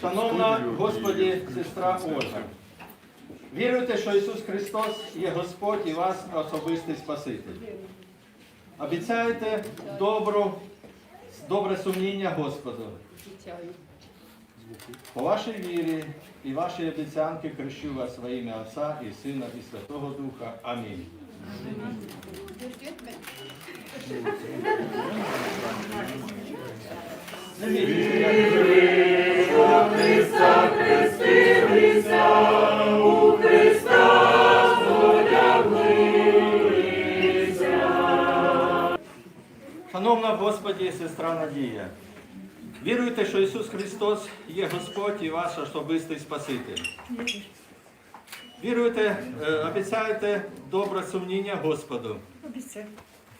Шановна Господі, сестра Ольга, віруєте, що Ісус Христос є Господь і вас особистий Спаситель. Обіцяєте добру, добре сумління Господу. По вашій вірі і вашій обіцянки крещу вас во ім'я Отця і Сина і Святого Духа. Амінь. Бійтеся. Шановна Господі, і сестра Надія, віруєте, що Ісус Христос є Господь і ваш особистий Спаситель. Віруєте, е, обіцяєте добре сумніння Господу. Обіцяю.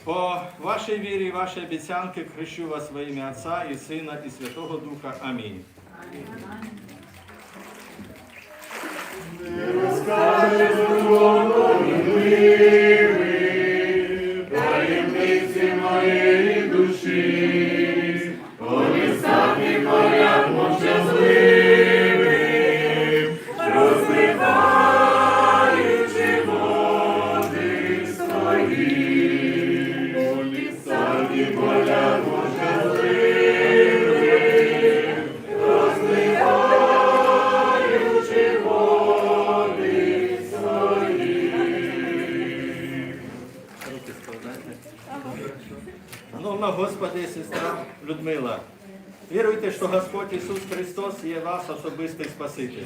По вашій вірі і вашій обіцянки хрещу вас во ім'я Отця і Сина і Святого Духа. Амінь. Таємниці Людмила, віруйте, що Господь Ісус Христос є ваш особистий Спаситель.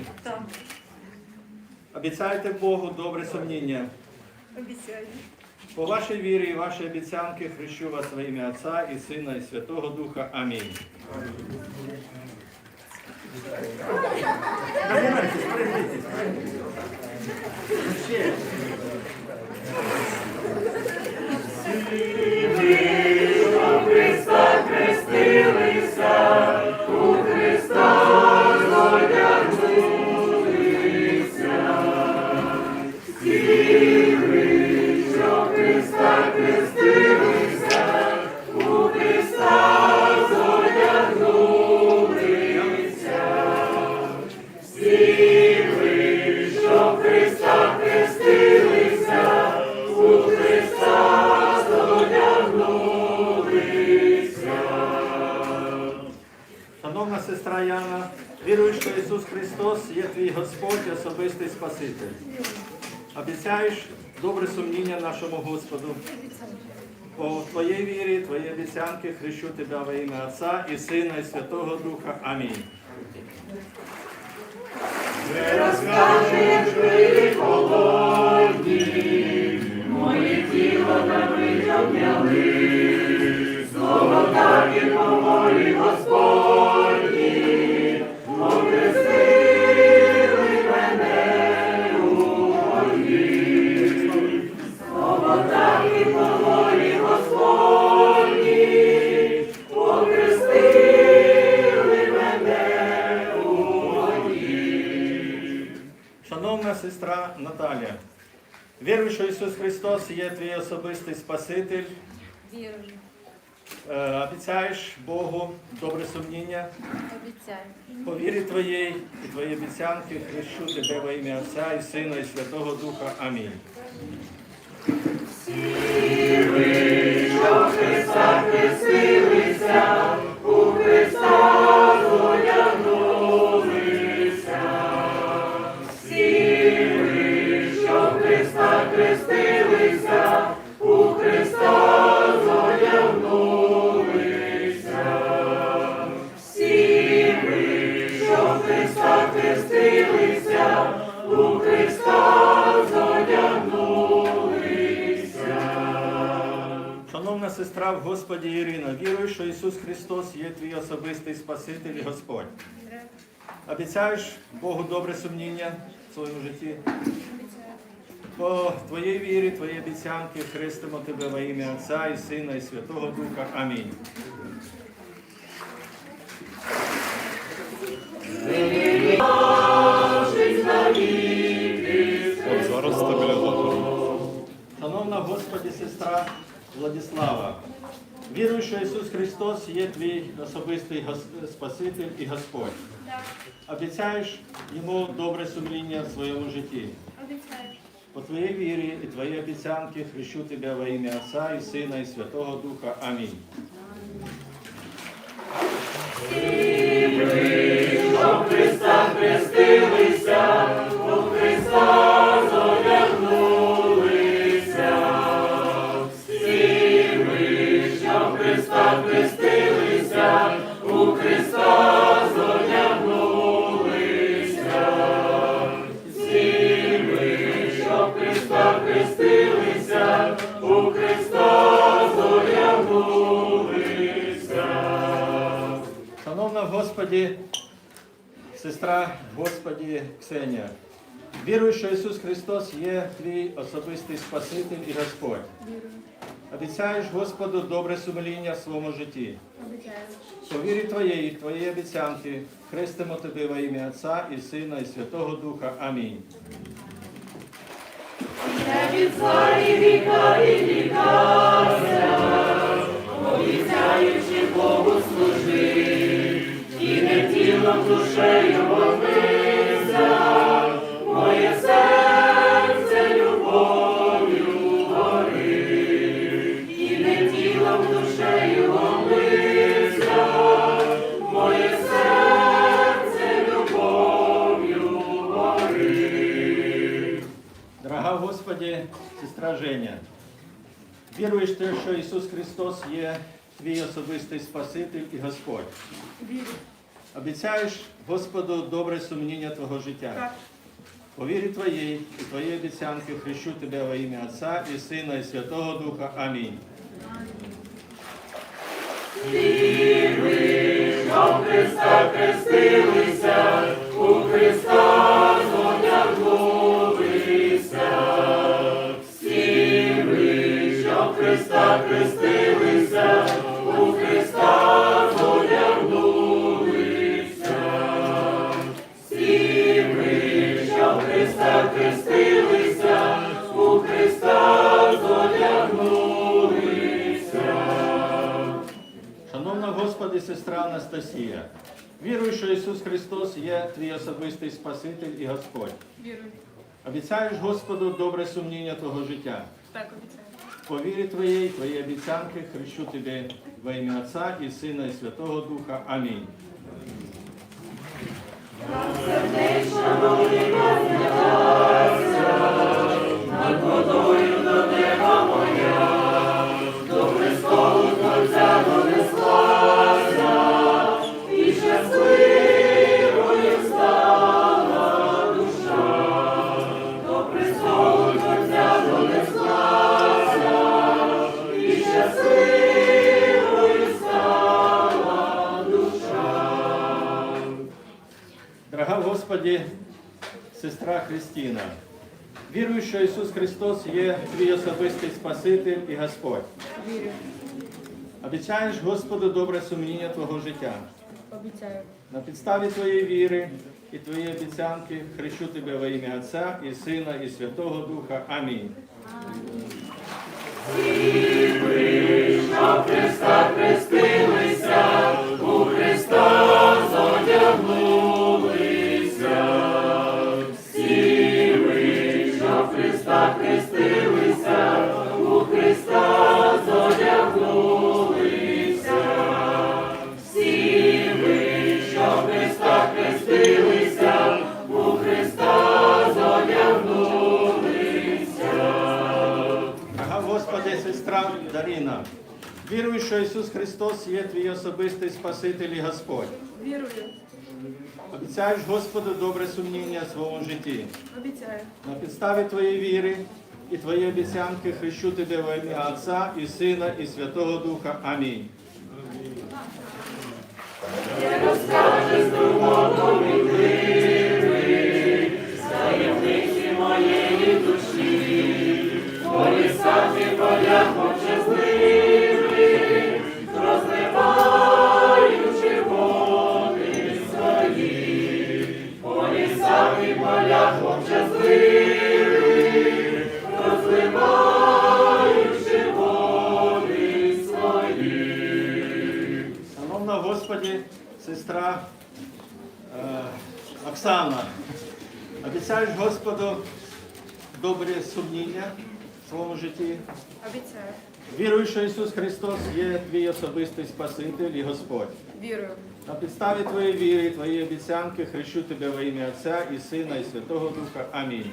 Обіцяйте Богу добре сумніння. обіцяю. По вашій вірі і вашій обіцянки хрещу вас во ім'я Отця і Сина і Святого Духа. Амінь. Ще. Обіцяєш добре сумніння нашому Господу. По твоїй вірі, твої обіцянки хрещу тебе во ім'я Отця і Сина і Святого Духа. Амінь. Не розкажеш ви Шановна сестра Наталія, вірую, що Ісус Христос є твій особистий Спаситель. Вірю, Е, Обіцяєш Богу добре сумніння. обіцяю. По вірі твоєї і твої обіцянки хрещу тебе во ім'я Отця і Сина і Святого Духа. Амінь. Що Христа хрестилися, у Христа хрестилися, у Христа зодягнулися. Шановна сестра в Господі Ірина, вірую, що Ісус Христос є твій особистий Спаситель і Господь. Обіцяєш Богу добре сумніння в своєму житті. По твоїй вірі, твої обіцянки хрестимо тебе во ім'я Отця і Сина і Святого Духа. Амінь. Зараз стабілізатор. Шановна Господі, сестра Владислава, вірую, що Ісус Христос є твій особистий Спаситель і Господь. Так, Обіцяєш йому добре сумління в своєму житті. обіцяю. По твоїй вірі і твоїй обіцянки хрещу тебе во ім'я Отця і Сина і Святого Духа. Амінь. Господі, сестра Господі Ксенія, вірую, що Ісус Христос є твій особистий Спаситель і Господь. Обіцяєш Господу добре сумління в своєму житті. По вірі твоєї, твоєї обіцянки, хрестимо тебе во ім'я Отця і Сина і Святого Духа. Амінь. Обіцяючи Богу служи, і душею моє серце любов'ю гори, і не тілом душею молися, моє серце любов'ю гори. Дорога Господі, сестра Женя, віруєш ти, що Ісус Христос є твій особистий Спаситель і Господь. Вірю. Обіцяєш Господу добре сумніння твого життя. Так. По вірі твоїй і твоїй обіцянки хрещу тебе во ім'я Отця і Сина і Святого Духа. Амінь. Христа хрестилися, у Христа зодягнулися. Всі ви, що Христа хрестилися, Анастасія, вірую, що Ісус Христос є твій особистий Спаситель і Господь. Вірую. Обіцяєш Господу добре сумніння твого життя. Так, обіцяю. По вірі твоєї, твої обіцянки хрещу тебе во ім'я Отця і Сина і Святого Духа. Амінь. Господь. Вірю. Обіцяєш Господу добре сумління твого життя. Обіцяю. На підставі твоєї віри і твоєї обіцянки хрещу тебе во ім'я Отця і Сина і Святого Духа. Амінь. Амінь. Христа вірую, що Ісус Христос є твій особистий Спаситель і Господь. Вірую. Обіцяєш Господу добре сумніння в своєму житті. Обіцяю. На підставі твоєї віри і твоєї обіцянки хрещу тебе во ім'я Отця і Сина і Святого Духа. Амінь. Моєї душі, полісати поля свої. Господі, сестра е, Оксана, обіцяєш Господу добре сумління в своєму житті? Обіцяю. Вірую, що Ісус Христос є твій особистий Спаситель і Господь. Вірую. На підставі твоєї віри, і твоєї обіцянки хрещу тебе во ім'я Отця і Сина, і Святого Духа. Амінь.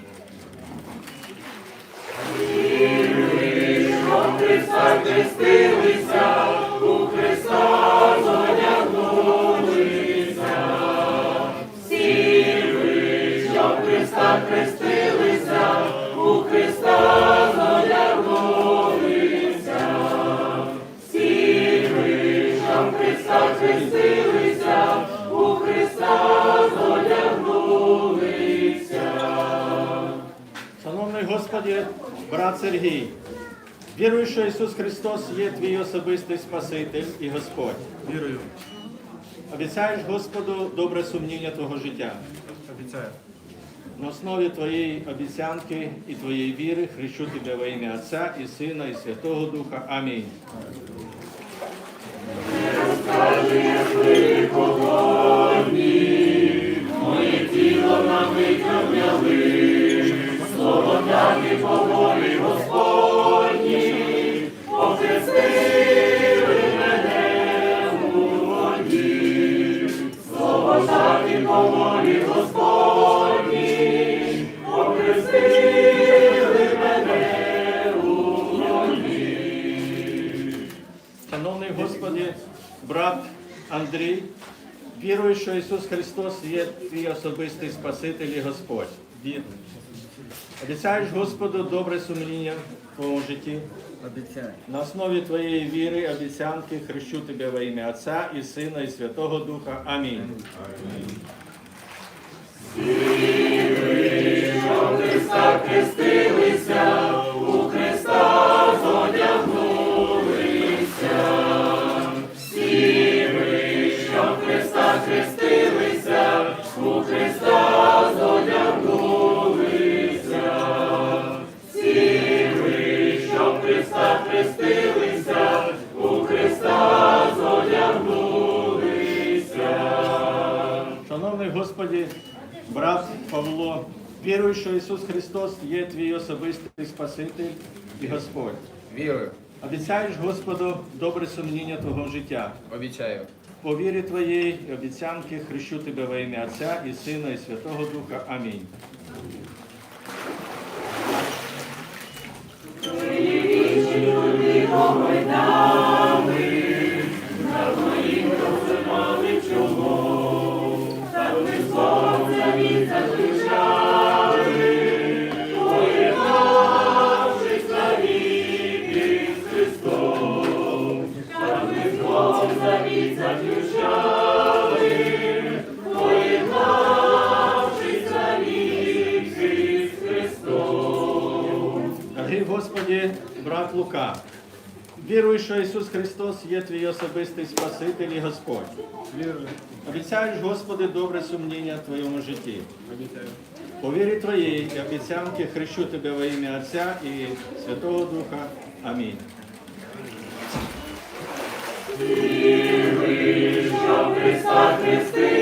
Христа хрестилися, у Христа брат Сергій, вірую, що Ісус Христос є твій особистий Спаситель і Господь. Вірую, Обіцяєш Господу добре сумління твого життя. обіцяю. На основі твоєї обіцянки і твоєї віри хрещу тебе во ім'я Отця і Сина, і Святого Духа. Амінь. Шановний Господі, брат Андрій, вірую, що Ісус Христос є твій особистий Спаситель і Господь. Вірую, Обіцяєш Господу добре сумління в твоєму житті. обіцяю. На основі твоєї віри, обіцянки хрещу тебе во ім'я Отця і Сина, і Святого Духа. Амінь. Христа вірую, що Ісус Христос є твій особистий Спаситель і Господь. Вірую, Обіцяєш Господу добре сумління твого життя. обіцяю. По вірі твоєї і обіцянки хрещу тебе во ім'я Отця і Сина, і Святого Духа. Амінь. Дорогий брат Лука, вірую, що Ісус Христос є твій особистий Спаситель і Господь. Вірую, Обіцяєш, Господи, добре сумління в твоєму житті. обіцяю. По вірі твоєї і обіцянки хрещу тебе во ім'я Отця і Святого Духа. Амінь. Христа хрестилися,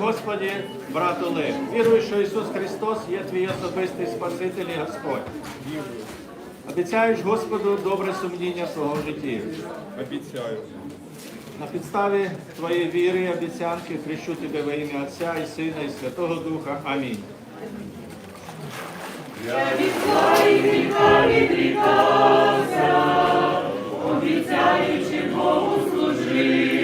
Господі, брат Олег, вірую, що Ісус Христос є твій особистий Спаситель і Господь. Обіцяєш Господу добре сумління в свого житті. Обіцяю. На підставі твоєї віри і обіцянки хрещу тебе во ім'я Отця і Сина, і Святого Духа. Амінь. Я від і гріха відрікався, обіцяючи Богу служив,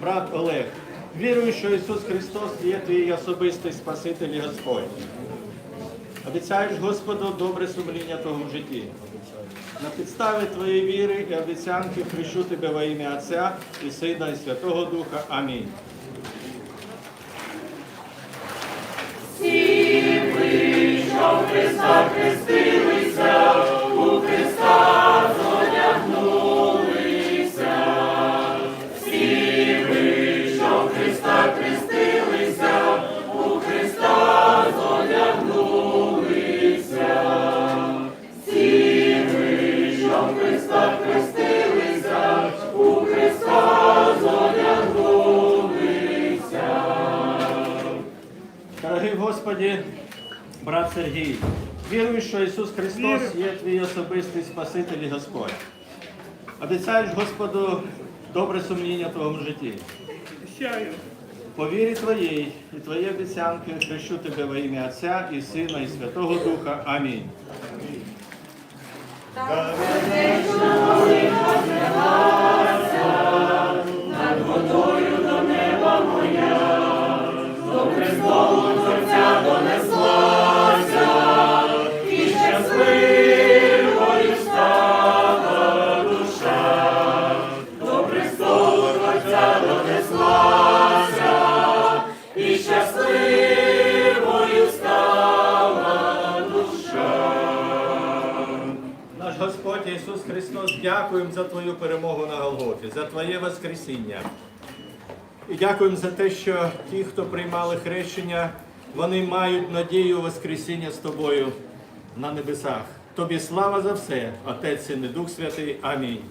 брат Олег, Вірую, що Ісус Христос є твій особистий Спаситель і Господь. Обіцяєш Господу добре сумління того в житті. На підставі твоєї віри і обіцянки хрещу тебе во ім'я Отця і Сина і Святого Духа. Амінь. Дорогий Сергій, вірую, що Ісус Христос є твій особистий Спаситель і Господь. Обіцяєш Господу добре сумління в твоєму житті. По вірі твоїй і твої обіцянки хрещу тебе во ім'я Отця і Сина, і Святого Духа. Амінь. Наш за Твоє Воскресіння. І дякуємо за те, що ті, хто приймали хрещення, вони мають надію Воскресіння з Тобою на небесах. Тобі слава за все, Отець Син і Дух Святий. Амінь.